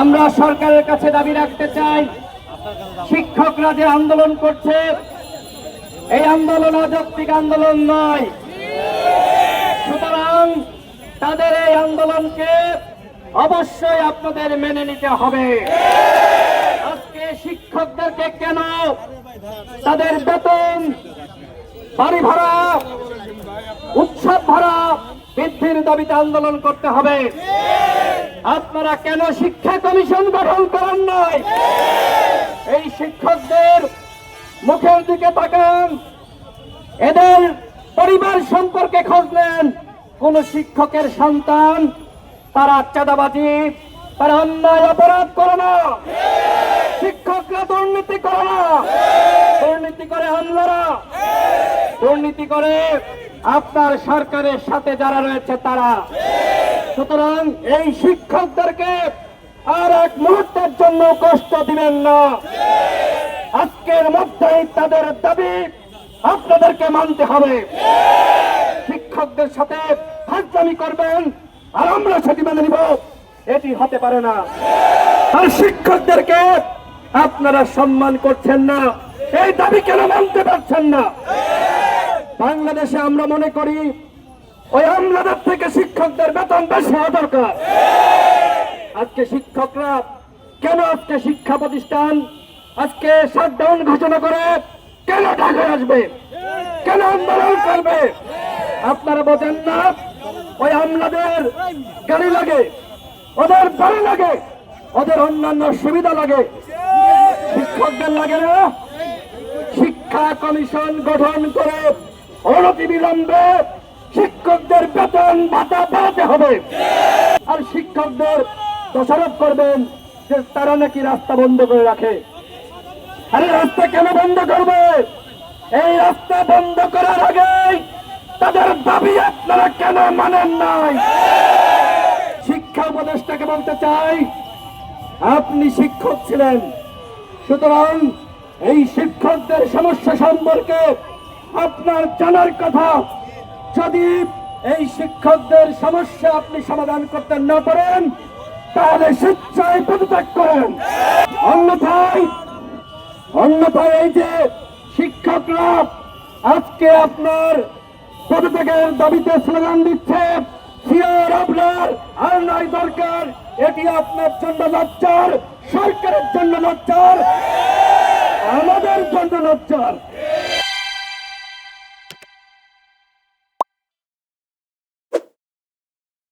আমরা সরকারের কাছে দাবি রাখতে চাই, শিক্ষকরা যে আন্দোলন করছে, এই আন্দোলন অযৌক্তিক আন্দোলন নয়। সুতরাং তাদের এই আন্দোলনকে অবশ্যই আপনাদের মেনে নিতে হবে। আজকে শিক্ষকদেরকে কেন তাদের বেতন, বাড়ি ভাড়া, উৎসব ভাড়া বৃদ্ধির দাবিতে আন্দোলন করতে হবে? আপনারা কেন শিক্ষা কমিশন গঠন করেন নাই? এই শিক্ষকদের মুখের দিকে তাকান। এদের পরিবার সম্পর্কে খোঁজ নেন। কোন শিক্ষকের সন্তান তারা চাঁদাবাজি, তারা অন্যায় অপরাধ করে না। শিক্ষকরা দুর্নীতি করে না। দুর্নীতি করে আমলারা দুর্নীতি করে আপনার সরকারের সাথে যারা রয়েছে তারা। সুতরাং এই শিক্ষকদেরকে আর এক মুহূর্তের জন্য কষ্ট দিবেন না। আজকের মধ্যেই তাদের দাবি আপনাদেরকে মানতে হবে। শিক্ষকদের সাথে ফাজলামি করবেন আর আমরা সেটি মেনে নিব। এটি হতে পারে না। আর শিক্ষকদেরকে আপনারা সম্মান করছেন না। এই দাবি কেন মানতে পারছেন না? বাংলাদেশে আমরা মনে করি ওই আমলাদের থেকে শিক্ষকদের বেতন বেশি হওয়া দরকার। আজকে শিক্ষকরা কেন আজকে শিক্ষা প্রতিষ্ঠান আজকে শাটডাউন ঘোষণা করে কেন ঢাকায় আসবে? কেন আন্দোলন করবে? আপনারা বোঝেন না, ওই আমলাদের গাড়ি লাগে, ওদের বাড়ি লাগে, ওদের অন্যান্য সুবিধা লাগে। শিক্ষকদের লাগে না? শিক্ষা কমিশন গঠন করে অনতি বিলম্বে শিক্ষকদের বেতন ভাতা বাড়াতে হবে। আর শিক্ষকদের দোষারোপ করবেন যে তারা নাকি রাস্তা বন্ধ করে রাখে। আরে রাস্তা কেন বন্ধ করবে? এই রাস্তা বন্ধ করার আগে তাদের দাবি আপনারা কেন মানেন নাই? শিক্ষা উপদেষ্টাকে বলতে চাই, আপনি শিক্ষক ছিলেন। সুতরাং এই শিক্ষকদের সমস্যা সম্পর্কে আপনার জানার কথা যদি এই শিক্ষকদের সমস্যা আপনি সমাধান করতে না পারেন, তাহলে স্বেচ্ছায় পদত্যাগ করেন। অন্যথায় অন্যথায় এই যে শিক্ষকরা আজকে আপনার পদত্যাগের দাবিতে স্লোগান দিচ্ছে, সিআর আপনার আর নয় দরকার, এটি আপনার জন্য লজ্জার, সরকারের জন্য লজ্জার, আমাদের জন্য লজ্জার।